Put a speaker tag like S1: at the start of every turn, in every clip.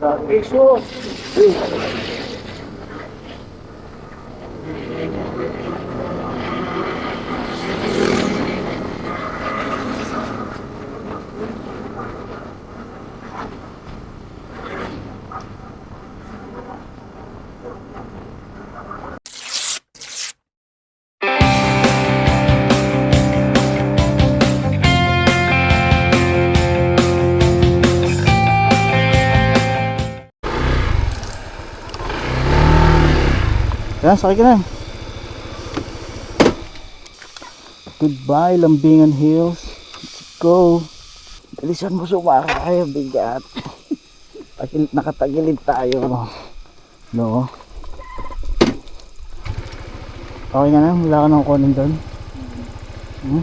S1: 呃可以说有
S2: Yan, sakay ka na. Goodbye, Lambingan Hills. Let's go. Bilisan mo sumakay, bigat. Tagil- Nakatagilid tayo. No. Okay ka na? Wala ka nang kunin doon? Hmm?
S3: Na.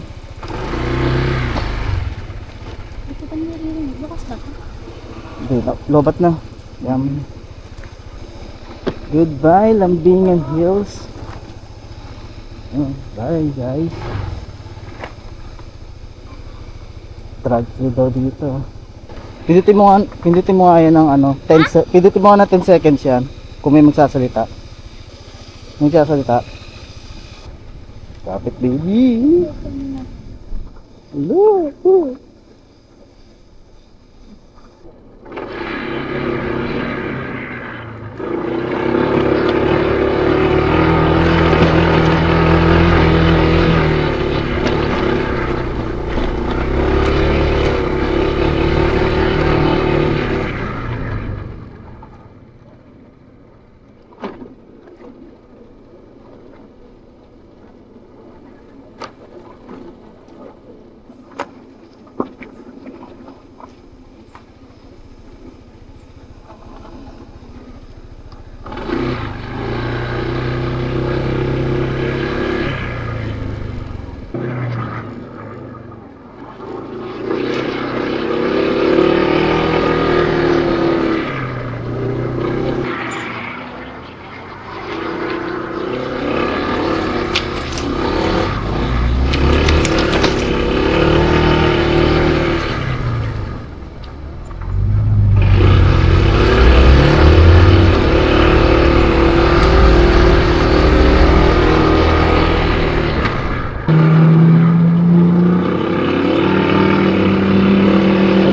S2: Hindi, lo- lobat na. Yan. Goodbye, Lambingan Hills. Oh, bye, guys. Drag free daw dito. Pindutin mo pindutin mo nga yan ng ano, 10 se- pindutin mo ng 10 seconds yan kung may magsasalita. May magsasalita. Kapit baby. Hello.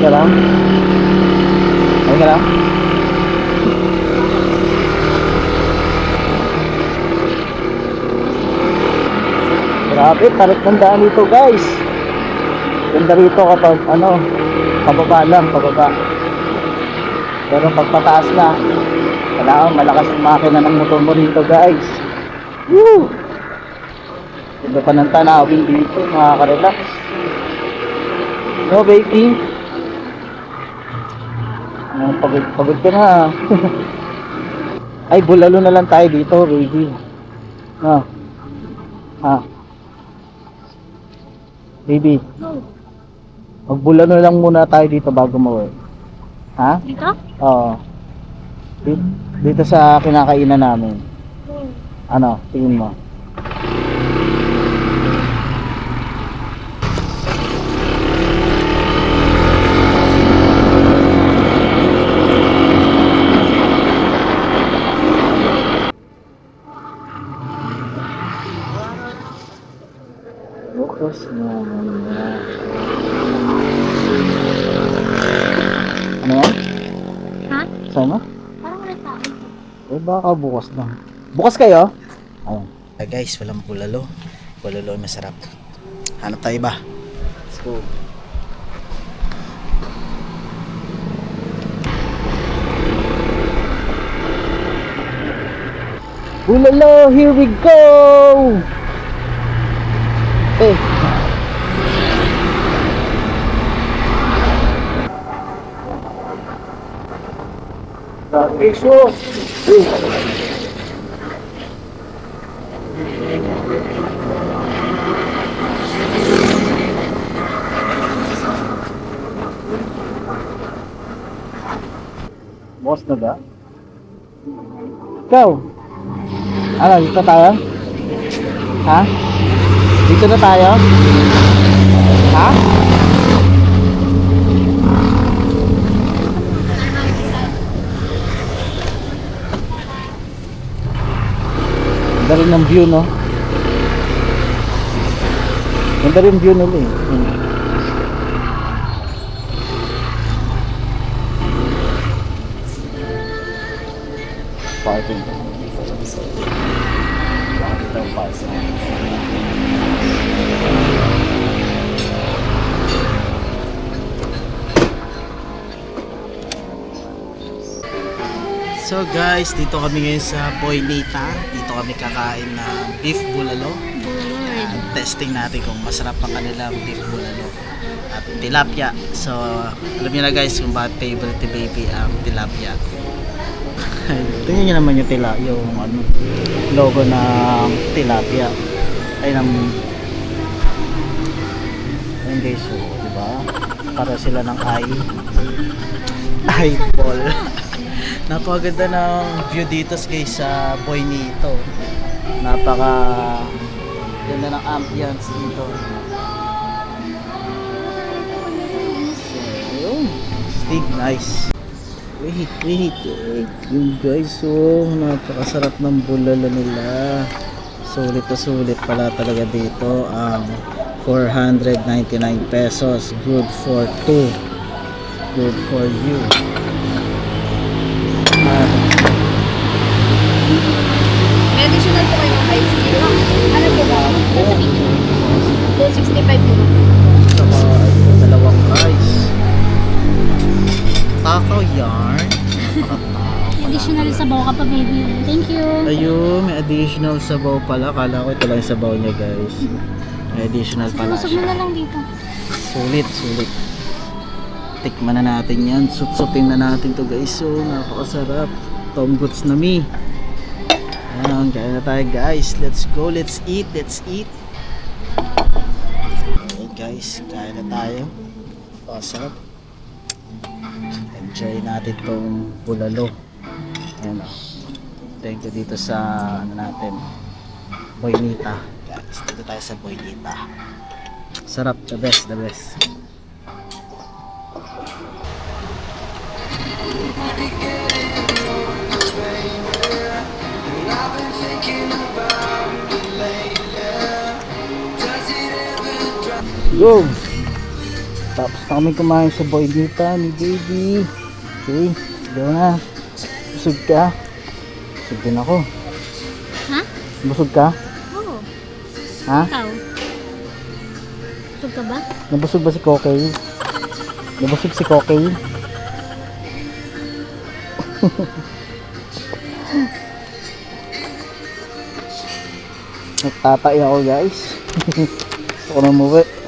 S2: Okay lang? Okay lang? Grabe, tarik ng daan dito guys. Ganda rito kapag ano, pababa lang, pababa. Pero pag pataas na, kailangan malakas ang makina ng motor mo dito guys. Woo! Ganda pa ng tanawin dito, makaka-relax. No baby? Ah, pagod, pagod ka na. Ay, bulalo na lang tayo dito, baby. Ah. Ah. Baby,
S3: Go.
S2: magbulalo lang muna tayo dito bago mauwi. Ha?
S3: Dito?
S2: Oo. Dito, dito sa kinakainan namin.
S3: Go.
S2: Ano, tingin mo? Bukas na muna. Ano yan?
S3: Ha?
S2: Sana?
S3: Parang wala tao.
S2: Eh baka bukas na. Bukas kayo? Ayun. Uh, guys, walang bulalo. Bulalo ay masarap. Hanap tayo ba? Let's go. Bulalo, here we go! Eh,
S1: Jesus!
S2: Boss na ba? Ikaw? Ano, dito tayo? Ha? Dito na tayo? Ha? Galing ng view, no? Ganda rin view nila eh. Hmm. Parking. So guys, dito kami ngayon sa Boynita. Dito kami kakain ng beef bulalo. At testing natin kung masarap ang kanilang beef bulalo. At tilapia. So, alam niyo na guys kung bakit favorite baby ang tilapia. Tingnan niyo naman yung tila, yung ano, logo ng tilapia. Ay, ng Ayun guys, so, di ba? Para sila ng eye. Eyeball. Napakaganda ng view dito guys sa Boynito. Napaka ganda ng ambience dito. So. Stig nice. Wait, wait, wait. Yung guys, oh, napakasarap ng bulalo nila. Sulit na sulit pala talaga dito ang 499 pesos. Good for two. Good for you.
S3: May additional po kayo. Ano po ba? Nasa picture. 265 po ba?
S2: Saka ay, dalawang rice. Takaw yarn. Napakatakaw
S3: Additional sabaw ka pa, baby. Thank you.
S2: Ayun, may additional sabaw pala. Kala ko ito lang yung sabaw niya guys. May additional pala
S3: Lusog mo
S2: siya.
S3: na lang dito.
S2: Sulit, sulit. Tikman na natin yan. Sutsutin na natin to guys. So, napakasarap. Tom Goods na mi. Ayan, kaya na tayo guys. Let's go, let's eat, let's eat. Okay guys, kaya na tayo. Awesome. Enjoy natin tong bulalo. Ayan o. Thank you dito sa ano natin. Boynita. Guys, dito tayo sa Boynita. Sarap, the best, the best. Go! Tapos na kami kumain sa Boynita ni baby. Okay, go na. Busog ka? Busog din ako.
S3: Ha?
S2: Busog ka?
S3: Oo.
S2: Ha?
S3: Ikaw. Busog ka ba?
S2: Nabusog ba si Kokey? Nabusog si Kokey? Nagtatay ako guys. Gusto ko na umuwi.